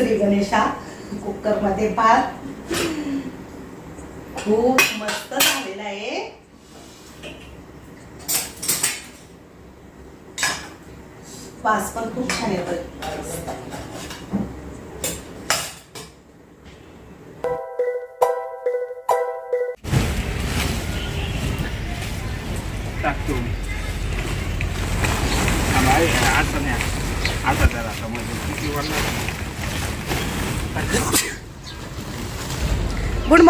श्री गणेशा कुकरमध्ये भात खूप मस्त झालेला आहे. वास पण खूप छान येतो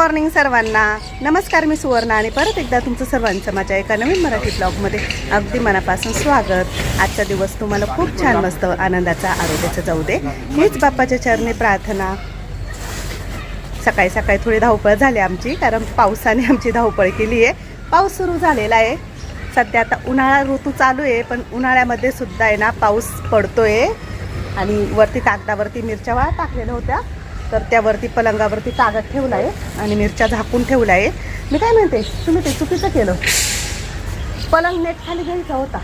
मॉर्निंग सर्वांना. नमस्कार मी सुवर्णा आणि परत एकदा तुमचं सर्वांचं माझ्या एका नवीन मराठी ब्लॉगमध्ये अगदी मनापासून स्वागत. आजचा दिवस तुम्हाला खूप छान मस्त आनंदाचा आरोग्याचा जाऊ दे. हीच बाप्पाच्या चरणी प्रार्थना. सकाळी सकाळी थोडी धावपळ झाली आमची कारण पावसाने आमची धावपळ केली आहे पाऊस सुरू झालेला आहे. सध्या आता उन्हाळा ऋतू चालू आहे पण उन्हाळ्यामध्ये सुद्धा आहे ना पाऊस पडतो आहे आणि वरती कागदावरती मिरच्या वाळा टाकलेल्या होत्या. तर त्यावरती पलंगावरती कागद ठेवला आहे आणि मिरच्या झाकून ठेवला आहे मी काय म्हणते तुम्ही ते चुकीचं केलं. पलंग नेट खाली घ्यायचा होता.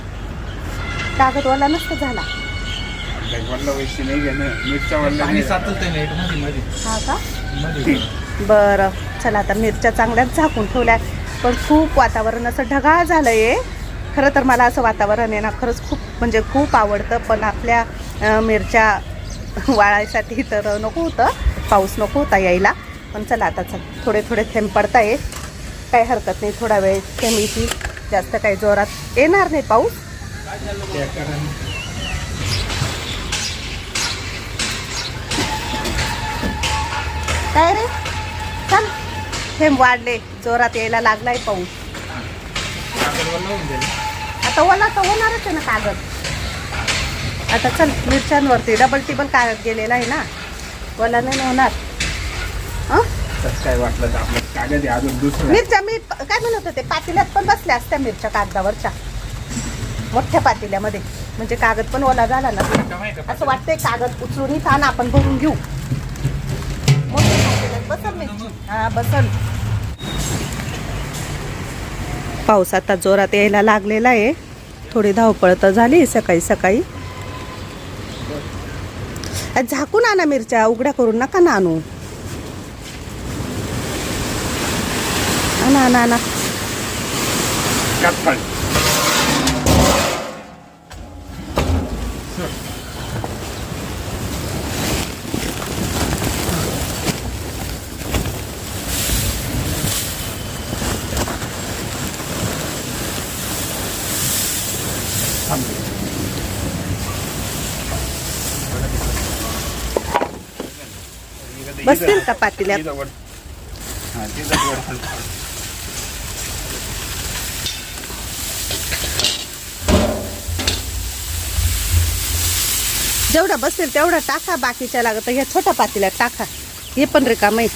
कागदवाला नसतं झाला. हा का? बरं. चला आता मिरच्या चांगल्याच झाकून ठेवल्या. पण खूप वातावरण असं ढगाळ झालं आहे खरं तर मला असं वातावरण आहे ना खरंच खूप म्हणजे खूप आवडतं. पण आपल्या मिरच्या वाळायसाठी तर नको होतं. पाऊस नको होता यायला. पण चला आता चल थोडे थोडे थेंब पडताय काही हरकत नाही थोडा वेळ थेंब जास्त काही जोरात येणार नाही पाऊस. काय रे? चल थेंब वाढले. जोरात यायला लागलाय पाऊस. आता ओला तर होणारच आहे ना कागद. आता चल मिरच्यांवरती डबल टिबल कागद गेलेला आहे ना. ओला नाही होणार? हं? काय वाटलं तर आपलं कागद आहे अजून दुसरं. मिरच्या मी प- काय म्हणत होते पातेल्यात पण बसल्या असत्या मिरच्या कागदावरच्या. मोठ्या पातेल्यामध्ये. म्हणजे कागद पण ओला झाला ना. असं वाटतंय कागद उचलून इथं ना आपण भरून घेऊ. मोठ्या पातेल्यात बसल मिरची हा बसल. पाऊस आता जोरात यायला लागलेला आहे. थोडी धावपळ तर झाली सकाळी सकाळी. झाकून आणा मिरच्या उघड्या करून नका ना आणू आणा आणा. आणा बसतील का पातेल्यात खाली. जेवढा बसेल तेवढा टाका बाकीच्या लागत ह्या छोट्या पातेल्यात टाका. हे पण रिकाम आहे.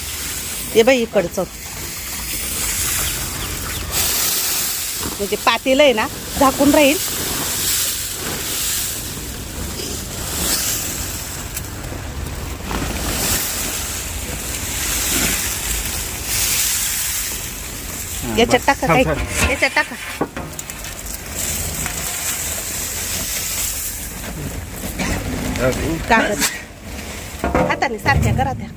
हे बाई इकडचं. म्हणजे पातेलं आहे ना झाकून राहील. याच्यात. टाका काही. याच्यात टाका. कागद हाताने सारख्या करा त्या.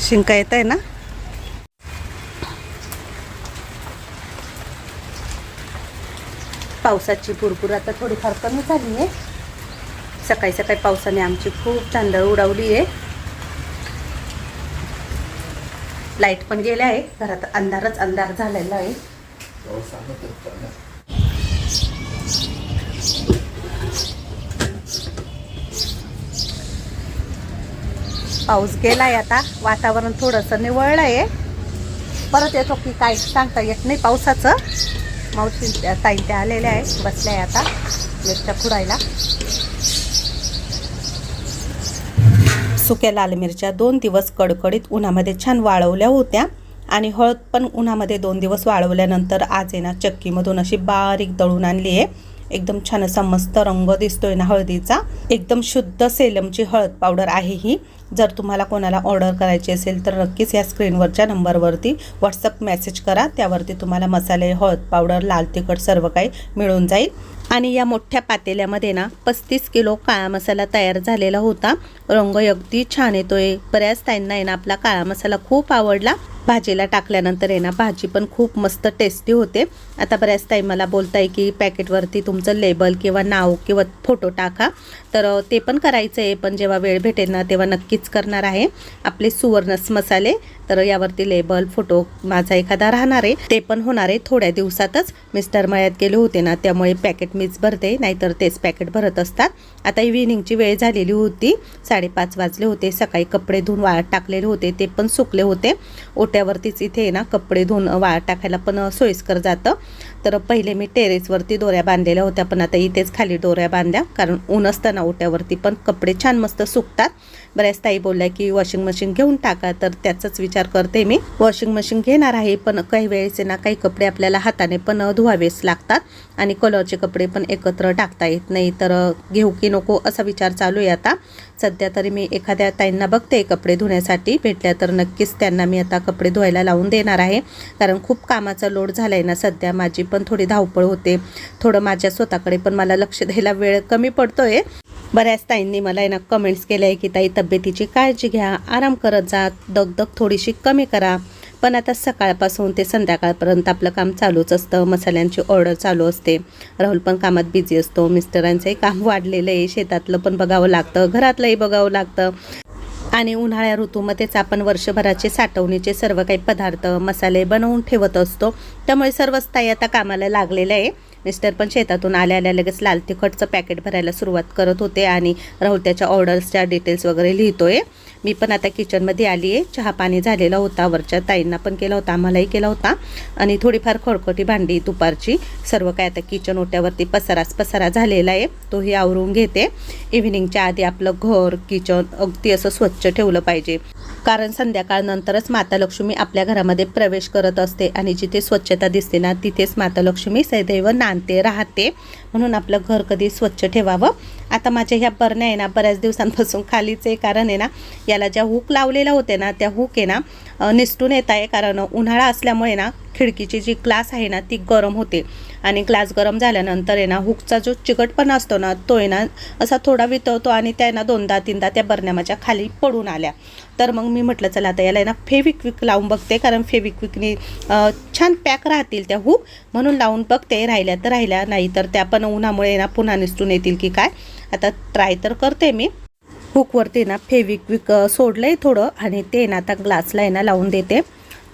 शिंका येत आहे ना? पावसाची भुरभुर आता थोडीफार कमी झाली आहे सकाळी सकाळी पावसाने आमची खूप तांदळ उडवली आहे लाइट पण गेल्या आहे. घरात अंधारच अंधार झालेला आहे. पाऊस गेलाय आता. वातावरण थोडंसं निवळलं आहे. परत येतो की काय सांगता येत नाही पावसाचं. मावशी त्या ताई त्या आलेल्या आहे बसल्या आहे आता. मिरच्या खुडायला. सुक्या लाल मिरच्या दोन दिवस कडकडीत उन्हामध्ये छान वाळवल्या होत्या. आणि हळद पण उन्हामध्ये दोन दिवस वाळवल्यानंतर आज आहे ना चक्कीमधून अशी बारीक दळून आणली आहे. एकदम छान असा मस्त रंग दिसतोय ना हळदीचा. एकदम शुद्ध सेलमची हळद पावडर आहे ही. जर तुम्हाला कोणाला ऑर्डर करायची असेल तर नक्कीच या स्क्रीनवरच्या नंबरवरती व्हॉट्सअप मेसेज करा. त्यावरती तुम्हाला मसाले हळद पावडर लाल तिखट सर्व काही मिळून जाईल. आणि या मोठ्या पातेल्यामध्ये ना पस्तीस किलो काळा मसाला तयार झालेला होता. रंग अगदी छान येतोय. बऱ्याच ताईंना आहे ना आपला काळा मसाला खूप आवडला. भाजीला टाकल्यानंतर आहे ना भाजी पण खूप मस्त टेस्टी होते. आता बऱ्याच ताई मला बोलताय की पॅकेटवरती तुमचं लेबल किंवा नाव किंवा फोटो टाका. तर ते पण करायचं आहे पण जेव्हा वेळ भेटेल ना तेव्हा नक्कीच करणार आहे. आपले सुवर्णस मसाले तर यावरती लेबल फोटो माझा एखादा राहणार आहे. ते पण होणार आहे थोड्या दिवसातच. मिस्टर मळ्यात गेले होते ना त्यामुळे पॅकेट मीच भरते नाहीतर तेच पॅकेट भरत असतात. आता इव्हिनिंगची वेळ झालेली होती. साडेपाच वाजले होते. सकाळी कपडे धुवून वाळत टाकलेले होते. ते पण सुकले होते. ओट्यावरतीच इथे आहे ना कपडे धुवून वाळत टाकायला पण सोयीस्कर जातं. तर पहिले मी टेरेसवरती दोऱ्या बांधलेल्या होत्या पण आता इथेच खाली दोऱ्या बांधल्या कारण ऊन असताना ओट्यावरती पण कपडे छान मस्त सुकतात. बऱ्याच ताई बोलल्या की वॉशिंग मशीन घेऊन टाका तर त्याचाच विचार करते मी. वॉशिंग मशीन घेणार आहे पण काही वेळेस ना काही कपडे आपल्याला हाताने पण धुवावेच लागतात आणि कलरचे कपडे पण एकत्र टाकता येत नाही तर घेऊ की नको असा विचार चालू आहे आता. सध्या तरी मी एखाद्या ताईंना बघते कपडे धुण्यासाठी भेटल्या तर नक्कीच त्यांना मी आता कपडे धुवायला लावून देणार आहे. कारण खूप कामाचा लोड झाला आहे ना सध्या माझी पण थोडी धावपळ होते. थोडं माझ्या स्वतःकडे पण मला लक्ष द्यायला वेळ कमी पडतोय. बऱ्याच ताईंनी मला ना कमेंट्स केले आहे की ताई तब्येतीची काळजी घ्या आराम करत जा दगदग थोडीशी कमी करा. पण आता सकाळपासून ते संध्याकाळपर्यंत आपलं काम चालूच असतं मसाल्यांची ऑर्डर चालू असते. राहुल पण कामात बिझी असतो मिस्टरांचंही काम वाढलेलं आहे शेतातलं पण बघावं लागतं घरातलंही बघावं लागतं. आणि उन्हाळ्या ऋतूमध्येच आपण वर्षभराचे साठवणीचे सर्व काही पदार्थ मसाले बनवून ठेवत असतो. त्यामुळे सर्वच ताई आता कामाला लागलेलं आहे. मिस्टर पण शेतातून आल्या आल्या लगेच लाल तिखटचं पॅकेट भरायला सुरुवात करत होते आणि राहुल त्याच्या ऑर्डर्सच्या डिटेल्स वगैरे लिहितोय. मी पण आता किचनमध्ये आली आहे चहा पाणी झालेला होता वरच्या ताईंना पण केला होता आम्हालाही केला होता. आणि थोडीफार खडखटी भांडी दुपारची. सर्व काय आता किचन ओट्यावरती पसाराच पसारा झालेला आहे. तोही आवरून घेते. इव्हिनिंगच्या आधी आपलं घर किचन अगदी असं स्वच्छ ठेवलं पाहिजे. कारण संध्याकाळनंतरच माता लक्ष्मी आपल्या घरामध्ये प्रवेश करत असते आणि जिथे स्वच्छता दिसते ना तिथेच माता लक्ष्मी सदैव नांदते राहते. म्हणून आपलं घर कधी स्वच्छ ठेवावं. आता माझ्या ह्या बरण्या आहे ना बऱ्याच दिवसांपासून खालीच आहे कारण आहे ना याला ज्या हुक लावलेल्या होते ना त्या हुक आहे ना निसटून येत आहे कारण उन्हाळा असल्यामुळे ना खिडकीची जी ग्लास आहे ना ती गरम होते. आणि ग्लास गरम झाल्यानंतर आहे ना हुकचा जो चिकटपणा असतो ना तो आहे ना असा थोडा वितवतो आणि त्या ना दोनदा तीनदा त्या बरण्यामाच्या खाली पडून आल्या. तर मग मी म्हटलं चला आता याला ना फेविक्विक लावून बघते कारण फेविक्विकनी छान पॅक राहतील त्या हुक. म्हणून लावून बघते राहिल्या तर राहिल्या नाही तर त्या पण उन्हामुळे ना पुन्हा निसटून येतील की काय. आता ट्राय तर करते मी. हुकवरती ना फेविक्विक सोडलं सोडलंय थोडं आणि ते ना आता ग्लासला आहे ना लावून देते.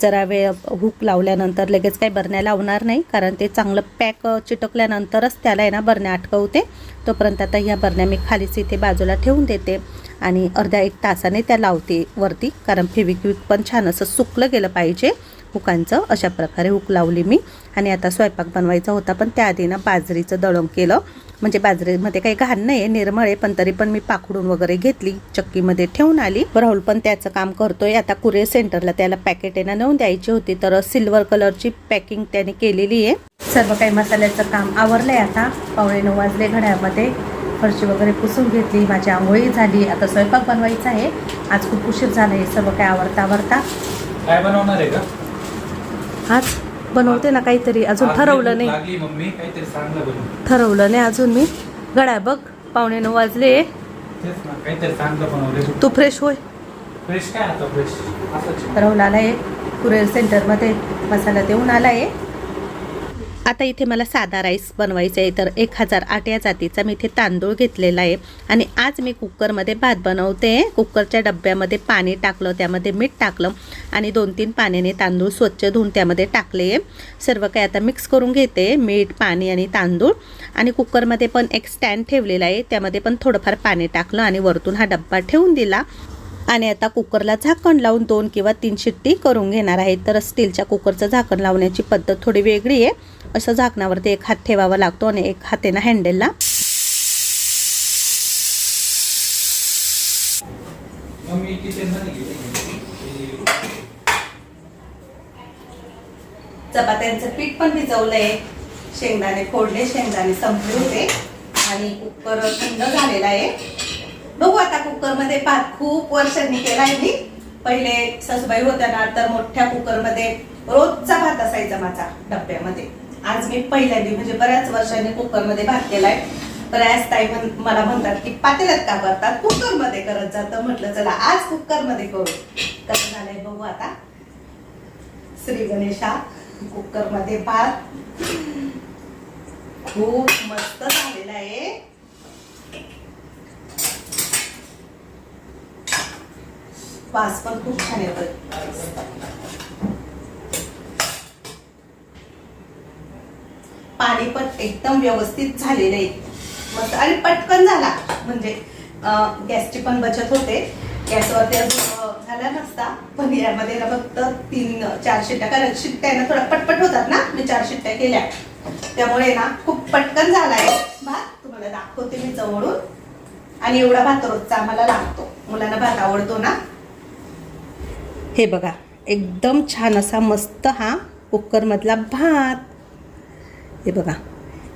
जरा वेळ हुक लावल्यानंतर लगेच काही बरण्या लावणार नाही कारण ते चांगलं पॅक चिटकल्यानंतरच त्याला आहे ना बरण्या अटकवते तोपर्यंत आता ह्या बरण्या मी खालीच इथे बाजूला ठेवून देते आणि अर्ध्या एक तासाने त्या लावते वरती कारण फेविक्विक पण छान असं सुकलं गेलं पाहिजे. हुकांचं अशा प्रकारे हुक लावली मी. आणि आता स्वयंपाक बनवायचा होता पण त्याआधी ना बाजरीचं दळण केलं. म्हणजे बाजरीमध्ये काही घाण नाही आहे निर्मळ आहे पण तरी पण मी पाखडून वगैरे घेतली चक्कीमध्ये ठेवून आली. राहुल पण त्याचं काम करतोय. आता कुरिअर सेंटरला त्याला पॅकेट आहे ना नेऊन द्यायची होती तर सिल्वर कलरची पॅकिंग त्याने केलेली आहे. सर्व काही मसाल्याचं काम आवरलंय आता. पावणे नऊ वाजले घड्यामध्ये फरशी वगैरे पुसून घेतली माझी आंघोळी झाली. आता स्वयंपाक बनवायचा आहे. आज खूप उशीर झाला आहे सर्व काय आवडता आवडता काय बनवणार आहे का आज बनवते ना काहीतरी. अजून ठरवलं नाही. ठरवलं नाही अजून मी. गड्या बघ पावणे नऊ वाजले. तू. फ्रेश होय? फ्रेश काय राहुल आलाय कुरिअर सेंटरमध्ये मसाला देऊन आलाय. आता इथे मला साधा राईस बनवायचा आहे तर एक हजार आठ या जातीचा मी इथे तांदूळ घेतलेला आहे. आणि आज मी कुकरमध्ये भात बनवते. कुकरच्या डब्यामध्ये पाणी टाकलं त्यामध्ये मीठ टाकलं आणि दोन तीन पाण्याने तांदूळ स्वच्छ धुवून त्यामध्ये टाकले. सर्व काही आता मिक्स करून घेते. मीठ पाणी आणि तांदूळ. आणि कुकरमध्ये पण एक स्टँड ठेवलेला आहे. त्यामध्ये पण थोडंफार पाणी टाकलं आणि वरतून हा डब्बा ठेवून दिला. आणि आता कुकरला झाकण लावून दोन किंवा तीन शिट्टी करून घेणार आहे. तर स्टीलच्या कुकरचं झाकण लावण्याची पद्धत थोडी वेगळी आहे. असं झाकणावरती एक हात ठेवावा लागतो आणि एक हातेनं हँडलला चपात्यांचं पीठ पण भिजवलंय. शेंगदाणे फोडले शेंगदाणे संपले होते. आणि कुकर थंड झालेला आहे. बघू आता कुकरमध्ये भात खूप वर्षांनी केलाय मी. पहिले सासूबाई होत्या ना तर मोठ्या कुकरमध्ये रोजचा भात असायचा माझा डब्यामध्ये. आज मी पहिल्यांदा म्हणजे बऱ्याच वर्षांनी कुकरमध्ये भात केलाय. बऱ्याच ताई मला म्हणतात की पातेल्यात का करतात कुकरमध्ये करत जातं म्हटलं चला आज कुकरमध्ये करू. कसं झालंय बघू आता. श्री गणेशा कुकरमध्ये भात. खूप मस्त झालेला आहे. वास पण खूप छान येतोय पाणी पण एकदम व्यवस्थित झालेलं आहे. मस्त. आणि पटकन झाला. म्हणजे गॅसची पण बचत होते. गॅसवरती अजून झाला नसता पण यामध्ये ना फक्त तीन चार शिट्ट्या कारण शिट्ट्या ना थोडा पटपट होतात ना. मी चार शिट्ट्या केल्या. त्यामुळे ना खूप पटकन झालाय. भात तुम्हाला दाखवते मी जवळून. आणि एवढा भात रोजचा आम्हाला लागतो. मुलांना भात आवडतो ना. हे बघा एकदम छान असा मस्त हा कुकरमधला भात. हे बघा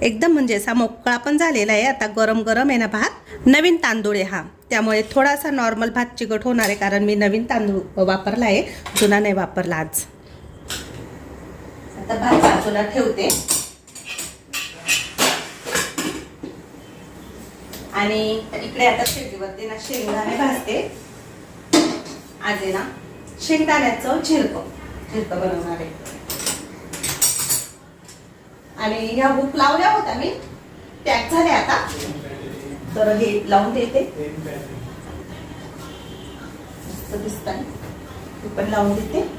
एकदम म्हणजे असा मोकळा पण झालेला आहे. आता गरम गरम आहे ना भात. नवीन तांदूळ आहे हा. त्यामुळे थोडासा नॉर्मल भात चिकट होणार आहे कारण मी नवीन तांदूळ वापरला आहे. जुना नाही वापरला आज. आता भात बाजूला ठेवते. आणि इकडे आता शेतीवरती ना शेंगदाणे भाजते. आज आहे ना शेंगदाण्याचं झिरकं. झिरकं बनवणार आहे. आणि ह्या बुक लावल्या होत्या मी. पॅक झाल्या आता. तर हे लावून देते. मस्त दिसत पण लावून देते.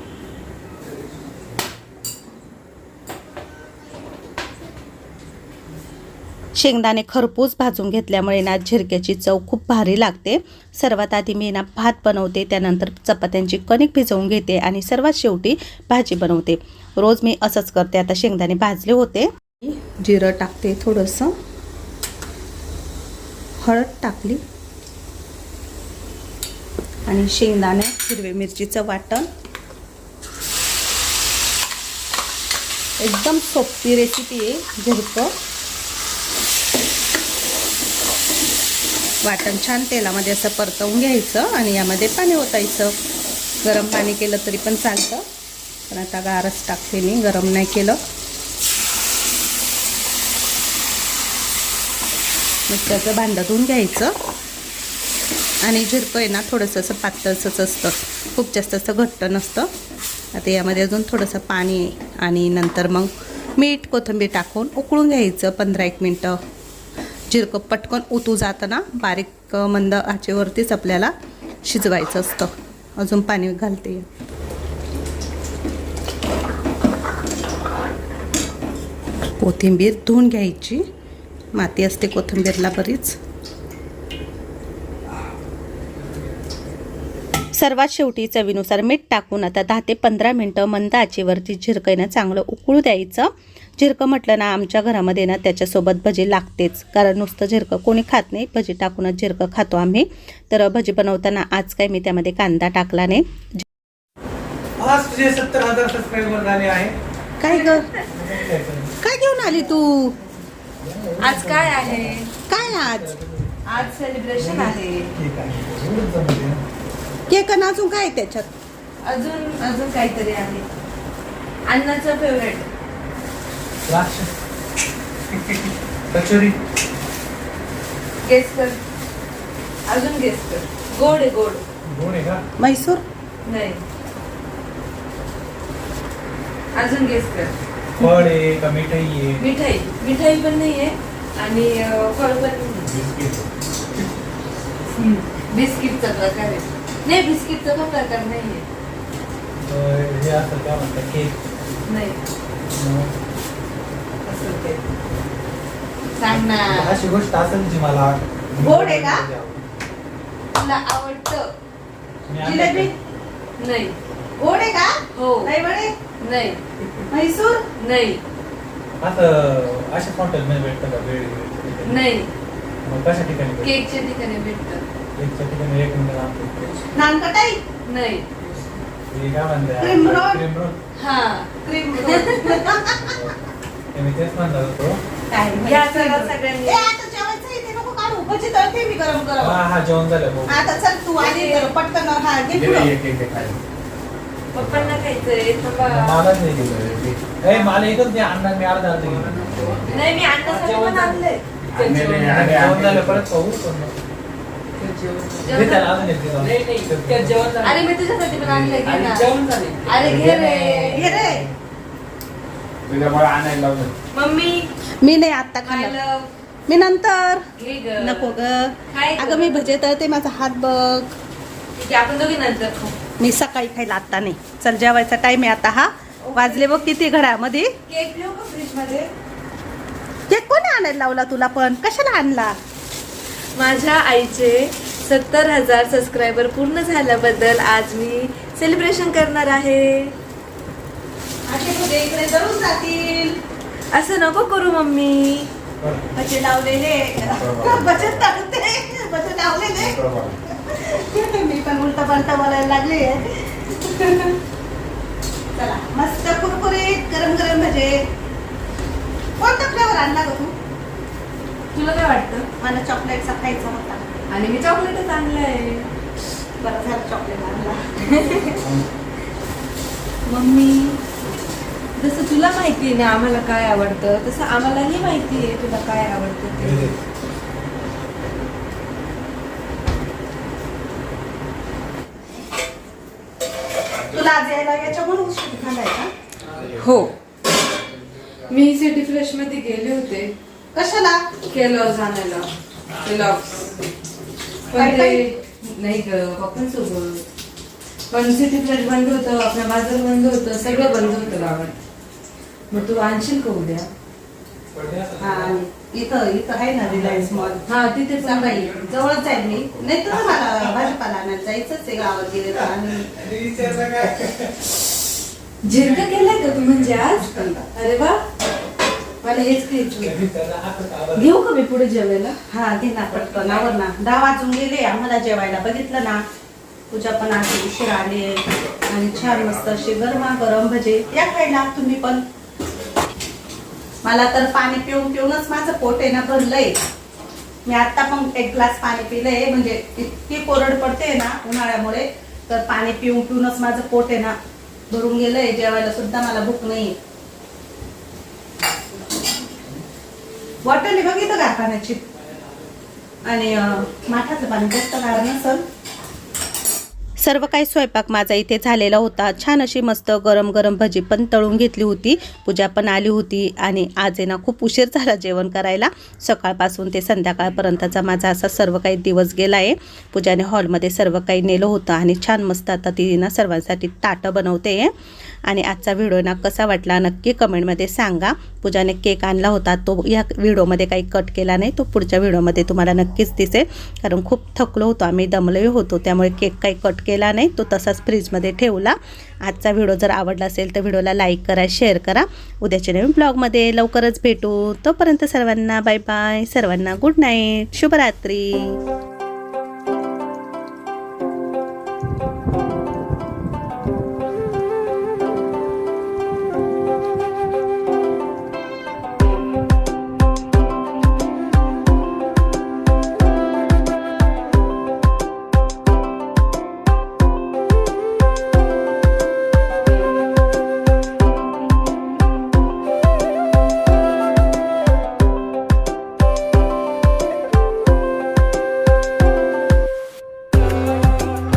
शेंगदाणे खरपूस भाजून घेतल्यामुळे ना झिरक्याची चव खूप भारी लागते. सर्वात आधी मी ना भात बनवते त्यानंतर चपात्यांची कणिक भिजवून घेते आणि सर्वात शेवटी भाजी बनवते. रोज मी असंच करते आता शेंगदाणे भाजले होते. जिरं टाकते थोडंसं. हळद टाकली. आणि शेंगदाणे हिरवे मिरचीचं वाटण. एकदम सोपी रेसिपी आहे झिरकं. वाटण छान तेलामध्ये असं परतवून घ्यायचं आणि यामध्ये पाणी ओतायचं. गरम पाणी केलं तरी पण चालतं. पण आता गारच टाकते मी गरम नाही केलं. मिक्सरचं भांडं धुवून घ्यायचं. आणि झिरपं आहे ना थोडंसं असं पातळसंच असतं. खूप जास्त असं घट्ट नसतं. आता यामध्ये अजून थोडंसं पाणी आणि नंतर मग मीठ कोथिंबीर टाकून उकळून घ्यायचं पंधरा एक मिनटं. जिरकं पटकन उतू जाताना बारीक मंद आचेवरतीच आपल्याला शिजवायचं असतं. अजून पाणी घालते. कोथिंबीर धुवून घ्यायची. माती असते कोथिंबीरला बरीच. सर्वात शेवटी चवीनुसार मीठ टाकून आता दहा ते पंधरा मिनटं मंद आचेवरती झिरकं चांगलं उकळू द्यायचं. झिरकं म्हटलं ना आमच्या घरामध्ये ना त्याच्यासोबत भजी लागतेच. कारण नुसतं झिरकं कोणी खात नाही भजी टाकूनच झिरकं खातो आम्ही. तर भजी बनवताना आज काय मी त्यामध्ये कांदा टाकला नाही. काय ग? काय घेऊन आली तू? आज काय आहे? काय आज? आज सेलिब्रेशन आहे. ठीक आहे एवढंच जमते. केक आणि अजून काय आहे त्याच्यात? अजून अजून काहीतरी आहे. अन्नाचं फेवरेट द्राक्ष. कचोरी. गेस कर. अजून गेस कर. गोड आहे गोड. गोड आहे का? म्हैसूर नाही. अजून गेस कर. फळ आहे का मिठाई आहे? मिठाई. मिठाई पण नाहीये आणि अं, फळ पण बिस्किट. बिस्किटचा प्रकार आहे. नाही बिस्किटचा पण प्रकार नाहीये. हे असं काय म्हणतात केक. नाही. असं ते. सांग ना अशी गोष्ट असेल जी मला गोड आहे का? तुला आवडतं. मी आणलं जिलेबी? का? नाही. गोड आहे का? हो. नाही बडे नाही. म्हैसूर? नाही. असं अशा हॉटेलमध्ये भेटतं का? वेळ वेळ. नाही. मग कशा ठिकाणी भेटतं? केकच्या ठिकाणी भेटतं. नानकटाई? नाही. हे काय म्हणते Cream roll. क्रीम रोल हा क्रीम ते मी तेच म्हणणार होतो. काय? या चला सगळ्यांनी ए, आता जेवायचं इथे नको काढू. भजी तळते मी गरम हा गरम. हा जेवण झालं आता चल तू आली तर पटकन हा घे. पप्पांना खायचंय. मलाच नाही दिलं मला एकच दे अण्णा मी अर्धा अर्धा नाही मी आणलंय. नाही, आणले, जेवण आणले. झालं परत पाहू. अरे मी तुझ्यासाठी पण आणलंय घे अरे घे रे. घे रे. तुझ्यामुळे आणायला लावलं. मम्मी. मी नाही आता लव मी नंतर. नको ग? अगं मी भजे तळते माझा हात बघ. आपण दोघी नंतर मी सकाळी खायला आता नाही. चल जेवायचा टाइम आहे आता हा. वाजले बघ किती घड्यामध्ये केक ठेवू का फ्रीजमध्ये केक कोणी आणायला लावला तुला पण? कशाला आणला? माझ्या आईचे सत्तर हजार सबस्क्रायबर पूर्ण झाल्याबद्दल आज मी सेलिब्रेशन करणार आहे. असे तुझे इकडे जरूर जातील? असं नको करू मम्मी. भजे लावलेले भजे तळते भजे लावलेले मी पण उलट पालट बोलायला लागले चला मस्त कुरकुरीत गरम गरम भजे. कोणता फ्लेवर आणला ग तू? तुला काय वाटतं? मला चॉकलेटचा खायचा होता. आणि मी चॉकलेटच आणलंय बरं झालं चॉकलेट आणला. मम्मी जसं तुला माहिती आहे ना आम्हाला काय आवडतं तसं आम्हालाही माहिती आहे तुला काय आवडतं ते. तुला आज यायला याच्यामुळे उशीर झालाय का? हो. मी सिटी फ्रेशमध्ये गेले होते. कशाला? केलॉग्स काय पण ते नाही ग पप्पांसोबत पण सिटी फ्रेश बंद होतं आपला बाजार बंद होतं सगळं बंद होतं गावात. मग तू आणशील का उद्या? हा इथं इथं आहे ना रिलायन्स मॉल हा तिथे नाही. जवळच आहे मी. नाही तर मला भाजीपाला आणायला जायचंच आहे गावात गेले तर. आणि झिरका केलाय का तू म्हणजे आज? अरे वा. मला हेच खायचं घेऊ का मी पुढे जेवायला? हा घे ना पटकन. आवर ना. दहा वाजून गेले आम्हाला जेवायला बघितलं ना. पूजा पण आज उशीर आले. आणि छान मस्त असे गरमा गरम भजे. या खायला तुम्ही पण. मला तर पाणी पिऊन पिऊनच माझं पोट आहे ना भरलंय. मी आता पण एक ग्लास पाणी पिलंय. म्हणजे इतकी कोरड पडते ना उन्हाळ्यामुळे तर पाणी पिऊन पिऊनच माझं पोट आहे ना भरून गेलंय. जेवायला सुद्धा मला भूक नाही बॉटल बघितलं का पाण्याची आणि अं, माठाचं पाणी जास्त गार नसल. सर्व काही स्वयंपाक माझा इथे झालेला होता. छान अशी मस्त गरम गरम भजी पण तळून घेतली होती. पूजा पण आली होती आणि आज आहे ना खूप उशीर झाला जेवण करायला. सकाळपासून ते संध्याकाळपर्यंतचा माझा असा सर्व काही दिवस गेला आहे. पूजाने हॉलमध्ये सर्व काही नेलं होतं आणि छान मस्त आता ती ना सर्वांसाठी ताटं बनवते आहे. आणि आजचा व्हिडिओ ना कसा वाटला नक्की कमेंटमध्ये सांगा. पूजाने केक आणला होता. तो या व्हिडिओमध्ये काही कट केला नाही. तो पुढच्या व्हिडिओमध्ये तुम्हाला नक्कीच दिसेल. कारण खूप थकलो होतो. आम्ही दमलोही होतो. त्यामुळे केक काही कट केला नाही तो तसाच फ्रीजमध्ये ठेवला. आजचा व्हिडिओ जर आवडला असेल तर व्हिडिओला लाईक करा शेअर करा. उद्याच्या नवीन ब्लॉगमध्ये लवकरच भेटू. तोपर्यंत सर्वांना बाय बाय सर्वांना गुड नाईट शुभरात्री.